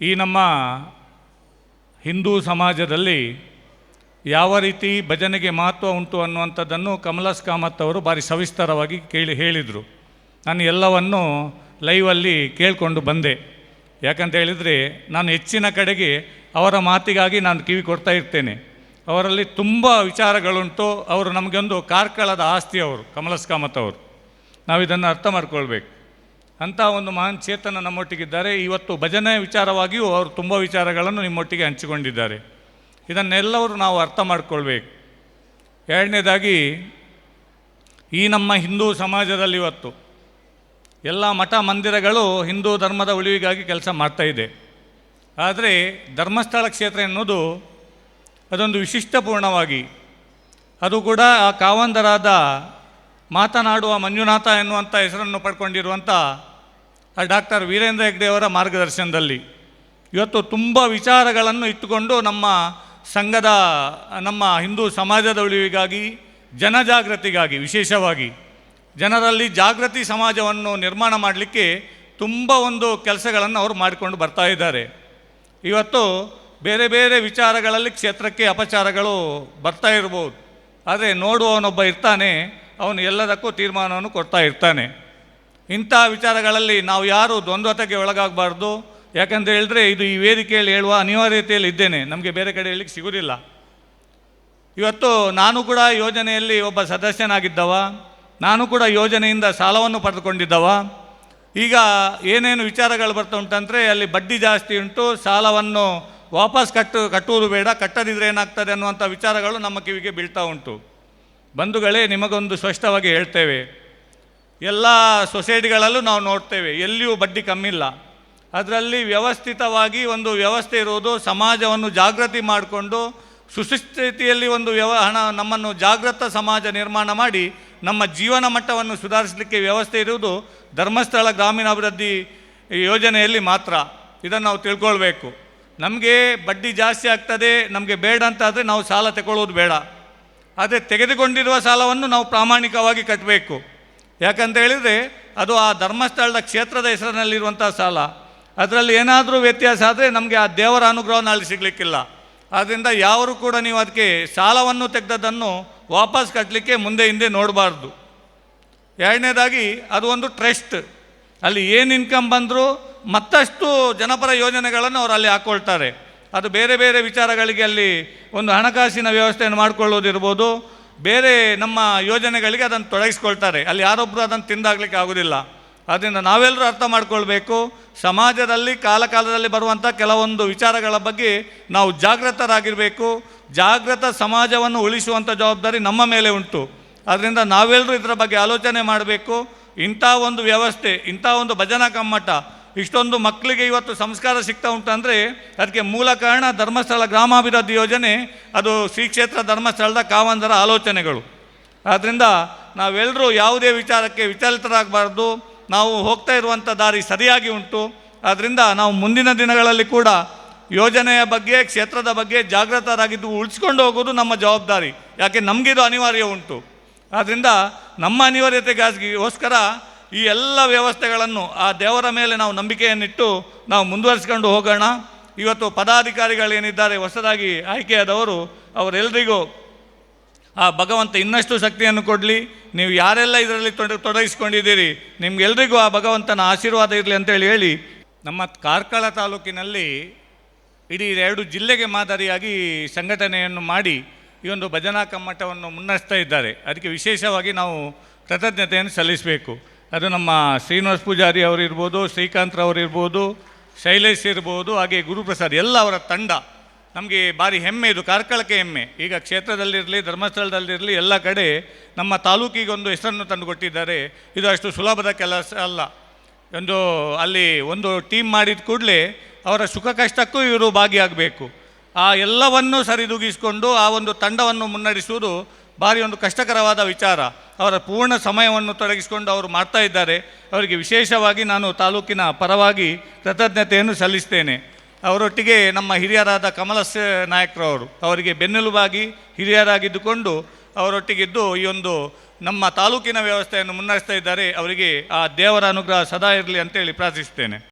ಈ ನಮ್ಮ ಹಿಂದೂ ಸಮಾಜದಲ್ಲಿ ಯಾವ ರೀತಿ ಭಜನೆಗೆ ಮಹತ್ವ ಉಂಟು ಅನ್ನುವಂಥದ್ದನ್ನು ಕಮಲಾಸ್ ಕಾಮತ್ ಅವರು ಭಾರಿ ಸವಿಸ್ತಾರವಾಗಿ ಕೇಳಿ ಹೇಳಿದರು. ನಾನು ಎಲ್ಲವನ್ನು ಲೈವಲ್ಲಿ ಕೇಳಿಕೊಂಡು ಬಂದೆ. ಯಾಕಂತ ಹೇಳಿದರೆ ನಾನು ಹೆಚ್ಚಿನ ಕಡೆಗೆ ಅವರ ಮಾತಿಗಾಗಿ ನಾನು ಕಿವಿ ಕೊಡ್ತಾ ಇರ್ತೇನೆ. ಅವರಲ್ಲಿ ತುಂಬ ವಿಚಾರಗಳುಂಟು. ಅವರು ನಮಗೊಂದು ಕಾರ್ಕಳದ ಆಸ್ತಿ ಅವರು, ಕಮಲಾಸ್ ಕಾಮತ್ ಅವರು. ನಾವು ಇದನ್ನು ಅರ್ಥ ಮಾಡ್ಕೊಳ್ಬೇಕು. ಅಂಥ ಒಂದು ಮಹಾನ್ ಚೇತನ ನಮ್ಮೊಟ್ಟಿಗಿದ್ದಾರೆ. ಇವತ್ತು ಭಜನೆ ವಿಚಾರವಾಗಿಯೂ ಅವರು ತುಂಬ ವಿಚಾರಗಳನ್ನು ನಿಮ್ಮೊಟ್ಟಿಗೆ ಹಂಚಿಕೊಂಡಿದ್ದಾರೆ. ಇದನ್ನೆಲ್ಲವರು ನಾವು ಅರ್ಥ ಮಾಡಿಕೊಳ್ಬೇಕು. ಎರಡನೇದಾಗಿ, ಈ ನಮ್ಮ ಹಿಂದೂ ಸಮಾಜದಲ್ಲಿ ಇವತ್ತು ಎಲ್ಲ ಮಠ ಮಂದಿರಗಳು ಹಿಂದೂ ಧರ್ಮದ ಉಳಿವಿಗಾಗಿ ಕೆಲಸ ಮಾಡ್ತಾ ಇದೆ. ಆದರೆ ಧರ್ಮಸ್ಥಳ ಕ್ಷೇತ್ರ ಎನ್ನುವುದು ಅದೊಂದು ವಿಶಿಷ್ಟಪೂರ್ಣವಾಗಿ ಅದು ಕೂಡ ಆ ಕಾವಂದರಾದ ಮಾತನಾಡುವ ಮಂಜುನಾಥ ಎನ್ನುವಂಥ ಹೆಸರನ್ನು ಪಡ್ಕೊಂಡಿರುವಂಥ ಡಾಕ್ಟರ್ ವೀರೇಂದ್ರ ಹೆಗ್ಡೆಯವರ ಮಾರ್ಗದರ್ಶನದಲ್ಲಿ. ಇವತ್ತು ತುಂಬ ವಿಚಾರಗಳನ್ನು ಇಟ್ಟುಕೊಂಡು ನಮ್ಮ ಸಂಘದ, ನಮ್ಮ ಹಿಂದೂ ಸಮಾಜದ ಉಳಿವಿಗಾಗಿ, ಜನಜಾಗೃತಿಗಾಗಿ, ವಿಶೇಷವಾಗಿ ಜನರಲ್ಲಿ ಜಾಗೃತಿ ಸಮಾಜವನ್ನು ನಿರ್ಮಾಣ ಮಾಡಲಿಕ್ಕೆ ತುಂಬ ಒಂದು ಕೆಲಸಗಳನ್ನು ಅವರು ಮಾಡಿಕೊಂಡು ಬರ್ತಾ ಇದ್ದಾರೆ. ಇವತ್ತು ಬೇರೆ ಬೇರೆ ವಿಚಾರಗಳಲ್ಲಿ ಕ್ಷೇತ್ರಕ್ಕೆ ಅಪಚಾರಗಳು ಬರ್ತಾ ಇರ್ಬೋದು. ಆದರೆ ನೋಡುವವನೊಬ್ಬ ಇರ್ತಾನೆ ಅವನು ಎಲ್ಲದಕ್ಕೂ ತೀರ್ಮಾನವನ್ನು ಕೊಡ್ತಾ ಇರ್ತಾನೆ. ಇಂಥ ವಿಚಾರಗಳಲ್ಲಿ ನಾವು ಯಾರು ದ್ವಂದ್ವತೆಗೆ ಒಳಗಾಗಬಾರ್ದು. ಯಾಕಂತ ಹೇಳಿದ್ರೆ ಇದು ಈ ವೇದಿಕೆಯಲ್ಲಿ ಹೇಳುವ ಅನಿವಾರ್ಯತೆಯಲ್ಲಿ ಇದ್ದೇನೆ. ನಮಗೆ ಬೇರೆ ಕಡೆ ಹೇಳಲಿಕ್ಕೆ ಸಿಗುವುದಿಲ್ಲ ಇವತ್ತು ನಾನು ಕೂಡ ಯೋಜನೆಯಲ್ಲಿ ಒಬ್ಬ ಸದಸ್ಯನಾಗಿದ್ದವ. ನಾನು ಕೂಡ ಯೋಜನೆಯಿಂದ ಸಾಲವನ್ನು ಪಡೆದುಕೊಂಡಿದ್ದವ. ಈಗ ಏನೇನು ವಿಚಾರಗಳು ಬರ್ತಾ ಉಂಟಂದರೆ ಅಲ್ಲಿ ಬಡ್ಡಿ ಜಾಸ್ತಿ ಉಂಟು. ಸಾಲವನ್ನು ವಾಪಸ್ ಕಟ್ಟು, ಕಟ್ಟುವುದು ಬೇಡ. ಕಟ್ಟದಿದ್ರೆ ಏನಾಗ್ತದೆ ಅನ್ನುವಂಥ ವಿಚಾರಗಳು ನಮ್ಮ ಕಿವಿಗೆ ಬೀಳ್ತಾ ಉಂಟು. ಬಂಧುಗಳೇ, ನಿಮಗೊಂದು ಸ್ಪಷ್ಟವಾಗಿ ಹೇಳ್ತೇವೆ. ಎಲ್ಲ ಸೊಸೈಟಿಗಳಲ್ಲೂ ನಾವು ನೋಡ್ತೇವೆ, ಎಲ್ಲಿಯೂ ಬಡ್ಡಿ ಕಮ್ಮಿಲ್ಲ. ಅದರಲ್ಲಿ ವ್ಯವಸ್ಥಿತವಾಗಿ ಒಂದು ವ್ಯವಸ್ಥೆ ಇರೋದು ಸಮಾಜವನ್ನು ಜಾಗೃತಿ ಮಾಡಿಕೊಂಡು, ಸುಸ್ಥಿತಿಯಲ್ಲಿ ಒಂದು ವ್ಯವ, ಹಣ, ನಮ್ಮನ್ನು ಜಾಗೃತ ಸಮಾಜ ನಿರ್ಮಾಣ ಮಾಡಿ, ನಮ್ಮ ಜೀವನ ಮಟ್ಟವನ್ನು ಸುಧಾರಿಸಲಿಕ್ಕೆ ವ್ಯವಸ್ಥೆ ಇರುವುದು ಧರ್ಮಸ್ಥಳ ಗ್ರಾಮೀಣಾಭಿವೃದ್ಧಿ ಯೋಜನೆಯಲ್ಲಿ ಮಾತ್ರ. ಇದನ್ನು ನಾವು ತಿಳ್ಕೊಳ್ಬೇಕು. ನಮಗೆ ಬಡ್ಡಿ ಜಾಸ್ತಿ ಆಗ್ತದೆ, ನಮಗೆ ಬೇಡ ಅಂತ ಆದರೆ ನಾವು ಸಾಲ ತಗೊಳ್ಳೋದು ಬೇಡ. ಆದರೆ ತೆಗೆದುಕೊಂಡಿರುವ ಸಾಲವನ್ನು ನಾವು ಪ್ರಾಮಾಣಿಕವಾಗಿ ಕಟ್ಟಬೇಕು ಯಾಕಂತ ಹೇಳಿದರೆ ಅದು ಆ ಧರ್ಮಸ್ಥಳದ ಕ್ಷೇತ್ರದ ಹೆಸರಿನಲ್ಲಿರುವಂಥ ಸಾಲ. ಅದರಲ್ಲಿ ಏನಾದರೂ ವ್ಯತ್ಯಾಸ ಆದರೆ ನಮಗೆ ಆ ದೇವರ ಅನುಗ್ರಹ ನಾಳೆ ಸಿಗಲಿಕ್ಕಿಲ್ಲ. ಆದ್ದರಿಂದ ಯಾರು ಕೂಡ ನೀವು ಅದಕ್ಕೆ ಸಾಲವನ್ನು ತೆಗೆದದ್ದನ್ನು ವಾಪಸ್ ಕಟ್ಟಲಿಕ್ಕೆ ಮುಂದೆ ಹಿಂದೆ ನೋಡಬಾರ್ದು. ಎರಡನೇದಾಗಿ ಅದು ಒಂದು ಟ್ರಸ್ಟ್. ಅಲ್ಲಿ ಏನು ಇನ್ಕಮ್ ಬಂದರೂ ಮತ್ತಷ್ಟು ಜನಪರ ಯೋಜನೆಗಳನ್ನು ಅವರು ಅಲ್ಲಿ ಹಾಕ್ಕೊಳ್ತಾರೆ ಅದು ಬೇರೆ ಬೇರೆ ವಿಚಾರಗಳಿಗೆ ಅಲ್ಲಿ ಒಂದು ಹಣಕಾಸಿನ ವ್ಯವಸ್ಥೆಯನ್ನು ಮಾಡಿಕೊಳ್ಳೋದಿರ್ಬೋದು. ಬೇರೆ ನಮ್ಮ ಯೋಜನೆಗಳಿಗೆ ಅದನ್ನು ತೊಡಗಿಸ್ಕೊಳ್ತಾರೆ. ಅಲ್ಲಿ ಯಾರೊಬ್ಬರು ಅದನ್ನು ತಿಂದಾಗಲಿಕ್ಕೆ ಆಗೋದಿಲ್ಲ. ಅದರಿಂದ ನಾವೆಲ್ಲರೂ ಅರ್ಥ ಮಾಡಿಕೊಳ್ಬೇಕು. ಸಮಾಜದಲ್ಲಿ ಕಾಲಕಾಲದಲ್ಲಿ ಬರುವಂಥ ಕೆಲವೊಂದು ವಿಚಾರಗಳ ಬಗ್ಗೆ ನಾವು ಜಾಗೃತರಾಗಿರಬೇಕು. ಜಾಗೃತ ಸಮಾಜವನ್ನು ಉಳಿಸುವಂಥ ಜವಾಬ್ದಾರಿ ನಮ್ಮ ಮೇಲೆ ಉಂಟು. ಅದರಿಂದ ನಾವೆಲ್ಲರೂ ಇದರ ಬಗ್ಗೆ ಆಲೋಚನೆ ಮಾಡಬೇಕು. ಇಂಥ ಒಂದು ವ್ಯವಸ್ಥೆ, ಇಂಥ ಒಂದು ಭಜನಾ ಕಮ್ಮಟ ಇಷ್ಟೊಂದು ಮಕ್ಕಳಿಗೆ ಇವತ್ತು ಸಂಸ್ಕಾರ ಸಿಗ್ತಾ ಉಂಟು ಅಂದರೆ ಅದಕ್ಕೆ ಮೂಲ ಕಾರಣ ಧರ್ಮಸ್ಥಳ ಗ್ರಾಮಾಭಿವೃದ್ಧಿ ಯೋಜನೆ, ಅದು ಶ್ರೀ ಕ್ಷೇತ್ರ ಧರ್ಮಸ್ಥಳದ ಕಾವಂದರ ಆಲೋಚನೆಗಳು. ಆದ್ದರಿಂದ ನಾವೆಲ್ಲರೂ ಯಾವುದೇ ವಿಚಾರಕ್ಕೆ ವಿಚಲಿತರಾಗಬಾರ್ದು, ನಾವು ಹೋಗ್ತಾ ಇರುವಂಥ ದಾರಿ ಸರಿಯಾಗಿ ಉಂಟು. ಆದ್ದರಿಂದ ನಾವು ಮುಂದಿನ ದಿನಗಳಲ್ಲಿ ಕೂಡ ಯೋಜನೆಯ ಬಗ್ಗೆ, ಕ್ಷೇತ್ರದ ಬಗ್ಗೆ ಜಾಗೃತರಾಗಿದ್ದು ಉಳಿಸ್ಕೊಂಡು ಹೋಗೋದು ನಮ್ಮ ಜವಾಬ್ದಾರಿ. ಯಾಕೆ ನಮಗಿದು ಅನಿವಾರ್ಯ ಉಂಟು. ಆದ್ದರಿಂದ ನಮ್ಮ ಅನಿವಾರ್ಯತೆಗೋಸ್ಕರ ಈ ಎಲ್ಲ ವ್ಯವಸ್ಥೆಗಳನ್ನು ಆ ದೇವರ ಮೇಲೆ ನಾವು ನಂಬಿಕೆಯನ್ನಿಟ್ಟು ನಾವು ಮುಂದುವರಿಸ್ಕೊಂಡು ಹೋಗೋಣ. ಇವತ್ತು ಪದಾಧಿಕಾರಿಗಳೇನಿದ್ದಾರೆ ಹೊಸದಾಗಿ ಆಯ್ಕೆಯಾದವರು ಅವರೆಲ್ಲರಿಗೂ ಆ ಭಗವಂತ ಇನ್ನಷ್ಟು ಶಕ್ತಿಯನ್ನು ಕೊಡಲಿ. ನೀವು ಯಾರೆಲ್ಲ ಇದರಲ್ಲಿ ತೊಡ, ತೊಡಗಿಸ್ಕೊಂಡಿದ್ದೀರಿ, ನಿಮ್ಗೆಲ್ರಿಗೂ ಆ ಭಗವಂತನ ಆಶೀರ್ವಾದ ಇರಲಿ ಅಂತೇಳಿ ಹೇಳಿ. ನಮ್ಮ ಕಾರ್ಕಳ ತಾಲೂಕಿನಲ್ಲಿ ಇಡೀ ಎರಡು ಜಿಲ್ಲೆಗೆ ಮಾದರಿಯಾಗಿ ಸಂಘಟನೆಯನ್ನು ಮಾಡಿ ಈ ಒಂದು ಭಜನಾ ಕಮ್ಮಟವನ್ನು ಮುನ್ನಡೆಸ್ತಾ ಇದ್ದಾರೆ. ಅದಕ್ಕೆ ವಿಶೇಷವಾಗಿ ನಾವು ಕೃತಜ್ಞತೆಯನ್ನು ಸಲ್ಲಿಸಬೇಕು. ಅದು ನಮ್ಮ ಶ್ರೀನಿವಾಸ್ ಪೂಜಾರಿ ಅವರಿರ್ಬೋದು ಶ್ರೀಕಾಂತ್ರವರಿರ್ಬೋದು ಶೈಲೇಶ್ ಇರ್ಬೋದು, ಹಾಗೆ ಗುರುಪ್ರಸಾದ್, ಎಲ್ಲ ಅವರ ತಂಡ. ನಮಗೆ ಭಾರಿ ಹೆಮ್ಮೆ ಇದು, ಕಾರ್ಕಳಕ್ಕೆ ಹೆಮ್ಮೆ. ಈಗ ಕ್ಷೇತ್ರದಲ್ಲಿರಲಿ, ಧರ್ಮಸ್ಥಳದಲ್ಲಿರಲಿ, ಎಲ್ಲ ಕಡೆ ನಮ್ಮ ತಾಲೂಕಿಗೆ ಒಂದು ಹೆಸರನ್ನು ತಂದುಕೊಟ್ಟಿದ್ದಾರೆ. ಇದು ಅಷ್ಟು ಸುಲಭದ ಕೆಲಸ ಅಲ್ಲ. ಒಂದು ಅಲ್ಲಿ ಒಂದು ಟೀಮ್ ಮಾಡಿದ ಕೂಡಲೇ ಅವರ ಸುಖ ಕಷ್ಟಕ್ಕೂ ಇವರು ಭಾಗಿಯಾಗಬೇಕು. ಆ ಎಲ್ಲವನ್ನು ಸರಿದೂಗಿಸಿಕೊಂಡು ಆ ಒಂದು ತಂಡವನ್ನು ಮುನ್ನಡೆಸುವುದು ಭಾರಿ ಒಂದು ಕಷ್ಟಕರವಾದ ವಿಚಾರ. ಅವರ ಪೂರ್ಣ ಸಮಯವನ್ನು ತೊಡಗಿಸಿಕೊಂಡು ಅವರು ಮಾಡ್ತಾ ಇದ್ದಾರೆ. ಅವರಿಗೆ ವಿಶೇಷವಾಗಿ ನಾನು ತಾಲೂಕಿನ ಪರವಾಗಿ ಕೃತಜ್ಞತೆಯನ್ನು ಸಲ್ಲಿಸ್ತೇನೆ. ಅವರೊಟ್ಟಿಗೆ ನಮ್ಮ ಹಿರಿಯರಾದ ಕಮಲಸ್ ನಾಯಕರವರು ಅವರಿಗೆ ಬೆನ್ನೆಲುಬಾಗಿ ಹಿರಿಯರಾಗಿದ್ದುಕೊಂಡು ಅವರೊಟ್ಟಿಗಿದ್ದು ಈ ಒಂದು ನಮ್ಮ ತಾಲೂಕಿನ ವ್ಯವಸ್ಥೆಯನ್ನು ಮುನ್ನಡೆಸ್ತಾ ಇದ್ದಾರೆ. ಅವರಿಗೆ ಆ ದೇವರ ಅನುಗ್ರಹ ಸದಾ ಇರಲಿ ಅಂತೇಳಿ ಪ್ರಾರ್ಥಿಸ್ತೇನೆ